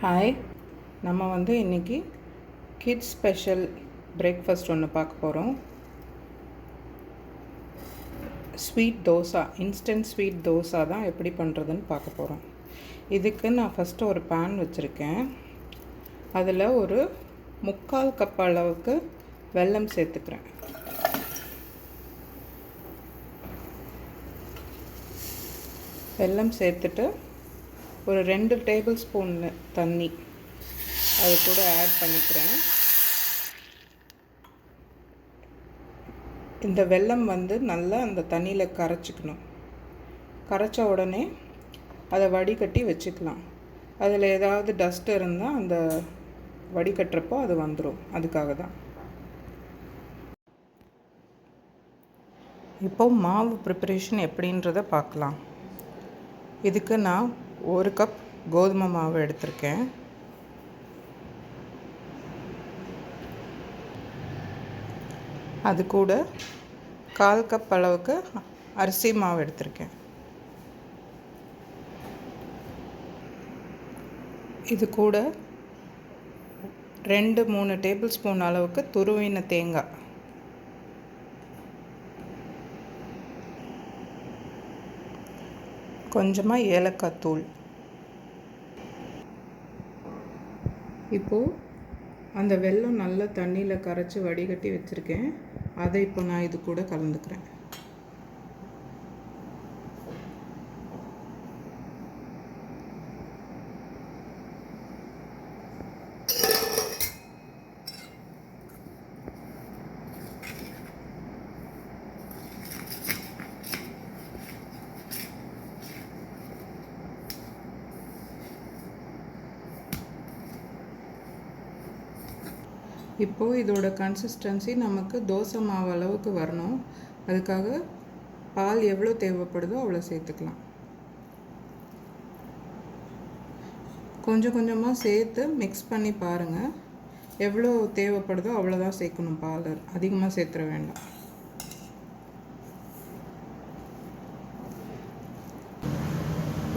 Hi நம்ம வந்து இன்றைக்கி கிட்ஸ் ஸ்பெஷல் பிரேக்ஃபாஸ்ட் ஒன்று பார்க்க போகிறோம் sweet dosa instant sweet dosa தான் எப்படி பண்ணுறதுன்னு பார்க்க போகிறோம் இதுக்கு நான் ஃபஸ்ட்டு ஒரு பேன் வச்சுருக்கேன். அதில் ஒரு முக்கால் கப் அளவுக்கு வெல்லம் சேர்த்துக்கிறேன். வெல்லம் சேர்த்துட்டு ஒரு ரெண்டு டேபிள் ஸ்பூன் தண்ணி. அது கூட ஆட் பண்ணிக்கிறேன். இந்த வெல்லம் வந்து நல்லா அந்த தண்ணியில் கரைச்சிக்கணும். கரைச்ச உடனே அதை வடிகட்டி வச்சுக்கலாம். அதில் ஏதாவது டஸ்ட் இருந்தால் அந்த வடிகட்டுறப்போ அது வந்துடும் அதுக்காக தான். இப்போது மாவு ப்ரிப்பரேஷன் எப்படின்றத பார்க்கலாம். இதுக்கு நான் ஒரு கப் கோதுமை மாவு எடுத்திருக்கேன். அது கூட கால் கப் அளவுக்கு அரிசி மாவு எடுத்திருக்கேன். இது கூட ரெண்டு மூணு டேபிள் ஸ்பூன் அளவுக்கு துருவின தேங்காய். கொஞ்சமாக ஏலக்காய் தூள். இப்போது அந்த வெல்லம் நல்லா தண்ணியில் கரைச்சி வடிகட்டி வச்சுருக்கேன். அதை இப்போ நான் இது கூட கலந்துக்கிறேன். இப்போது இதோட கன்சிஸ்டன்சி நமக்கு தோசை மாவு அளவுக்கு வரணும். அதுக்காக பால் எவ்வளோ தேவைப்படுதோ அவ்வளோ சேர்த்துக்கலாம். கொஞ்சம் கொஞ்சமாக சேர்த்து மிக்ஸ் பண்ணி பாருங்கள் எவ்வளோ தேவைப்படுதோ அவ்வளோதான் சேர்க்கணும் பால். அதிகமாக சேர்த்துற வேண்டாம்.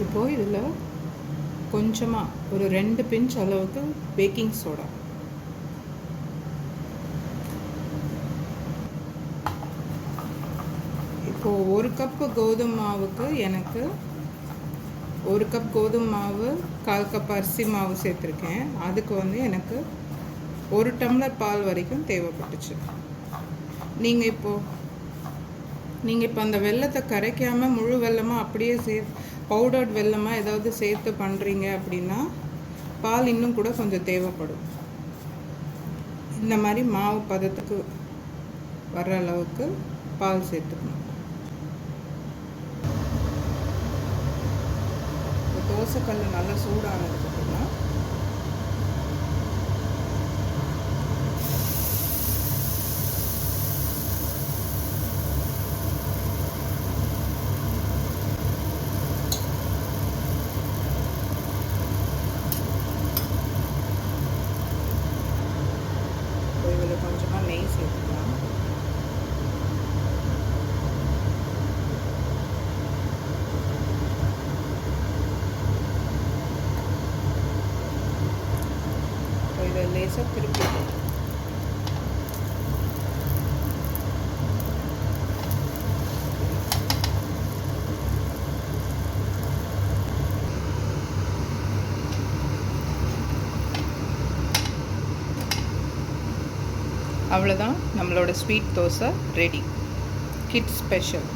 இப்போது இதில் கொஞ்சமாக ஒரு ரெண்டு பிஞ்ச் அளவுக்கு பேக்கிங் சோடா இப்போது ஒரு கப்பு கோதுமை மாவுக்கு எனக்கு ஒரு கப் கோதுமை மாவு கால் கப் அரிசி மாவு சேர்த்துருக்கேன். அதுக்கு வந்து எனக்கு ஒரு டம்ளர் பால் வரைக்கும் தேவைப்பட்டுச்சு. நீங்கள் இப்போது நீங்கள் இப்போ அந்த வெள்ளத்தை கரைக்காமல் முழு வெள்ளமாக அப்படியே சே பவுடர்ட் வெள்ளமாக ஏதாவது சேர்த்து பண்ணுறீங்க அப்படின்னா பால் இன்னும் கூட கொஞ்சம் தேவைப்படும். இந்த மாதிரி மாவு பதத்துக்கு வர்ற அளவுக்கு பால் சேர்த்துக்கணும். தோசைக்கல் நல்லா சூடானதுக்கப்புறமா கொஞ்சமாக நெய் சேர்த்து இதை லேசாக திருப்பி. அவ்வளோதான் நம்மளோட sweet dosa ready kids special